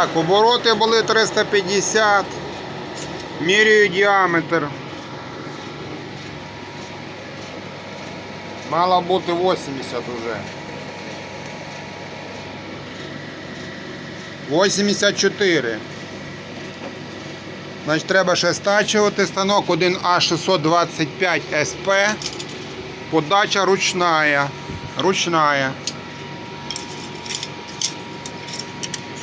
Так, обороти були 350. Міряю діаметр. Мало бути 80 уже. 84. Значить, треба ще стачувати станок 1А625 СП. Подача ручная. Ручная.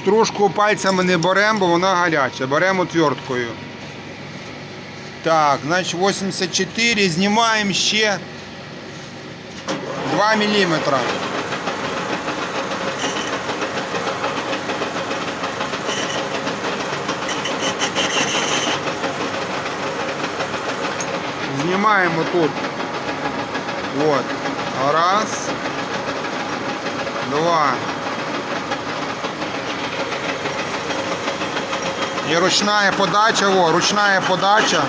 Стружку пальцями не беремо, бо вона гаряча. Беремо твердкою. Так, значить 84. Знімаємо ще 2 мм. Знімаємо тут. Вот. Раз. Два. І ручная подача, о, ручная подача.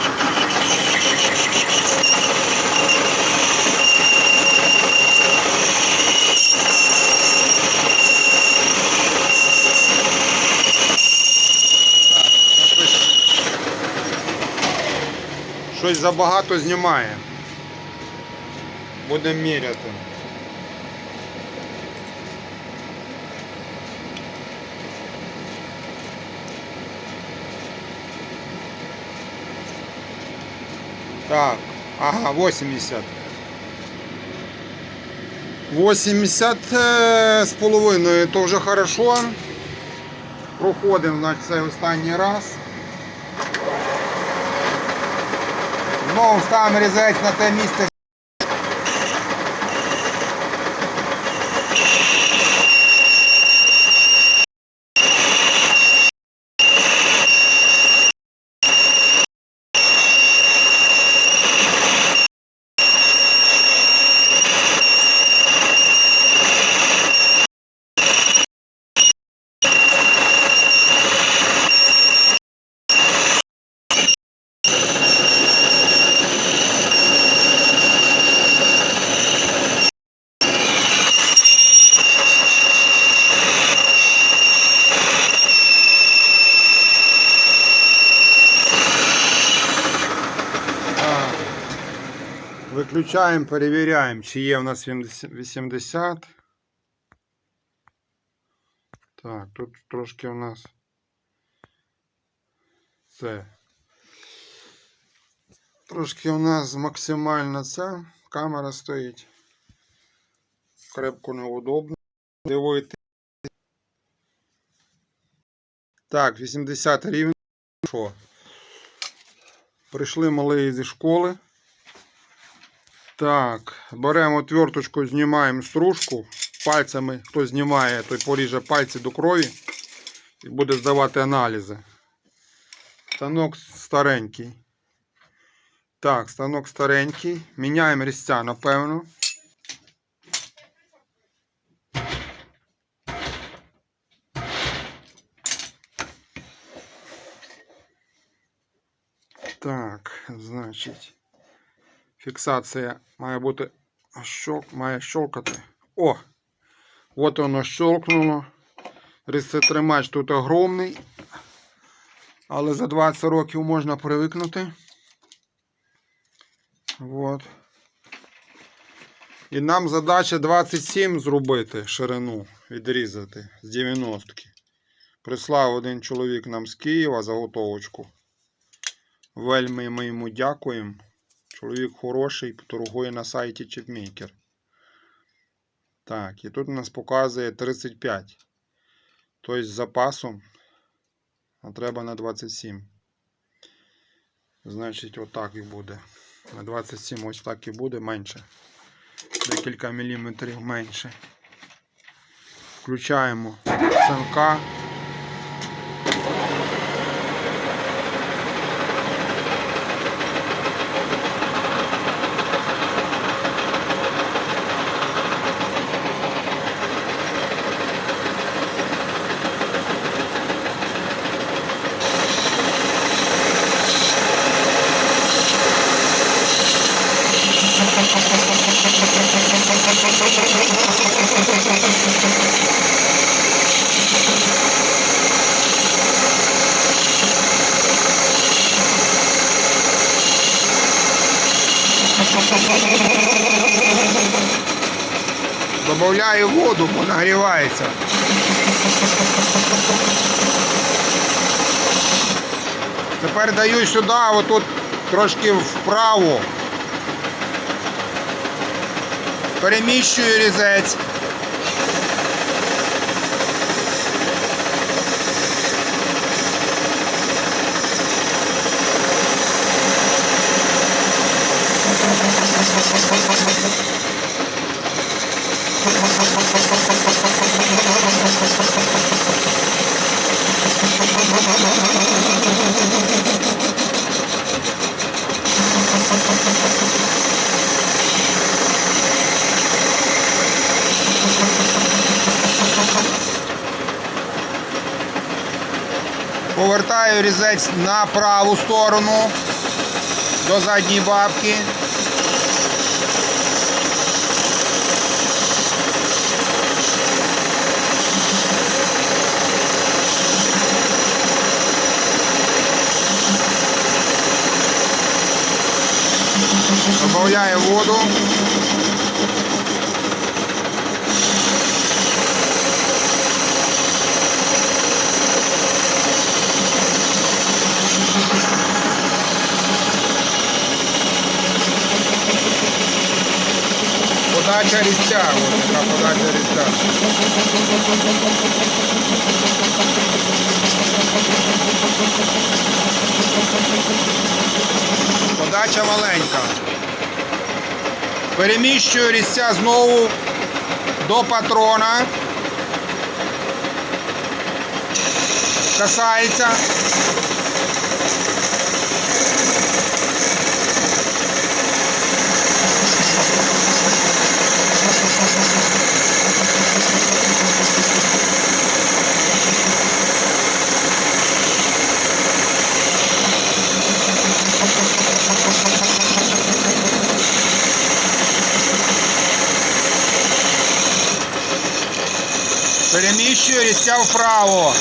Щось забагато знімає. Будемо міряти. Так, ага, 80. 80 е, з половиною, то вже хорошо. Проходимо, значить, цей останній раз. Знову ставимо різець на те місце. Так. Виключаємо, перевіряємо, чи є в нас 80. Так, тут трошки у нас це. Трошки у нас максимальна ця камера стоїть. Крепко неудобно. Дивуєте. Так, 80 рівень. Що? Прийшли малий зі школи. Так, беремо тверточку, знімаємо стружку. Пальцями, хто знімає, той поріже пальці до крові і буде здавати аналізи. Станок старенький. Так, станок старенький. Міняємо різця, напевно. Так, значить, фіксація має бути щок, має щелкати. О! От воно щелкнуло. Різцетримач тут огромний. Але за 20 років можна привикнути. От. І нам задача 27 зробити ширину, відрізати з 90 -ки. Прислав один чоловік нам з Києва заготовочку. Вельми ми йому дякуємо. Чоловік хороший, торгує на сайті Chipmaker. Так, і тут у нас показує 35. Тобто з запасом. А треба на 27. Значить, отак і буде. На 27 ось так і буде менше. Декілька міліметрів менше. Включаємо санка. Добавляю воду, бо нагрівається. Тепер даю сюди, отут трошки вправо. Переміщую різець. Повертаю різець на праву сторону до задньої бабки. Добавляю воду. Подача різця. Ось така подача різця. Подача маленька. Переміщую різця знову до патрона. Касається. Переміщую різця вправо.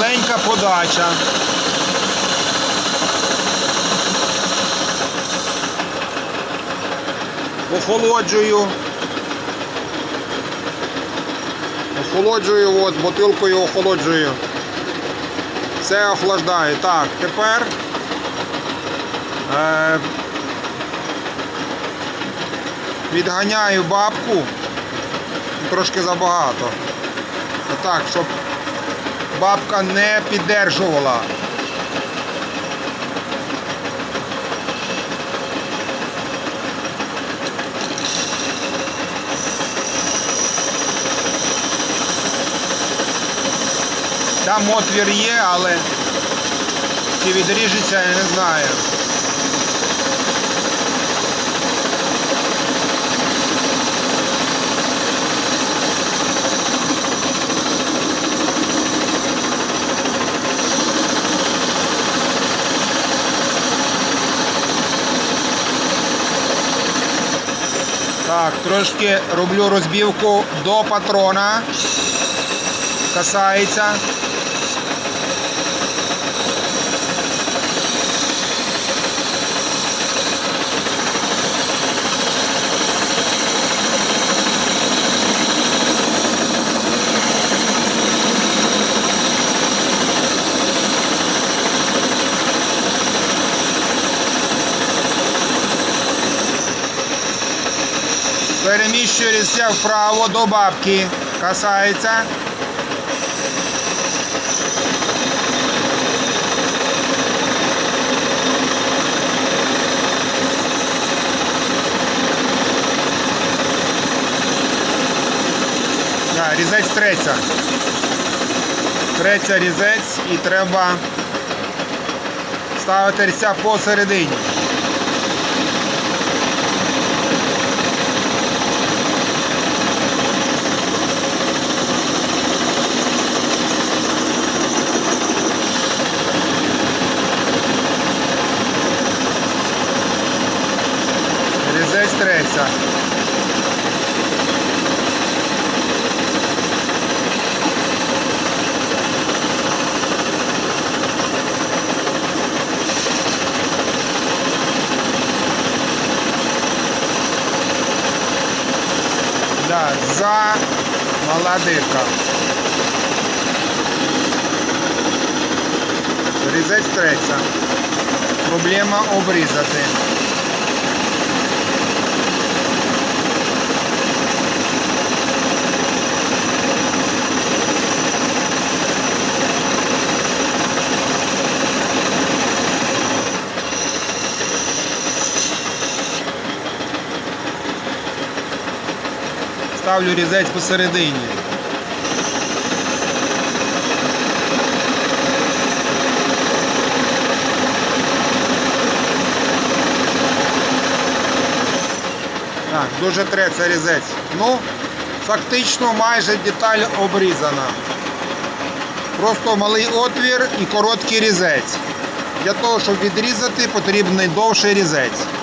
Маленька подача. Охолоджую. Охолоджую, от, бутилкою охолоджую. Все охлаждаю. Так, тепер е, відганяю бабку. Трошки забагато. Отак, щоб бабка не піддержувала. Там отвір є, але чи відріжеться, я не знаю. Так, трошки роблю розбівку до патрона. Касається. Різця вправо до бабки. Касається. Да, різець треться. Треться різець і треба ставити різця посередині. треться. Да, за молодика. Різець треться. Проблема обрізати. Ставлю різець посередині. Так, дуже треться різець. Ну, фактично майже деталь обрізана. Просто малий отвір і короткий різець. Для того, щоб відрізати, потрібний довший різець.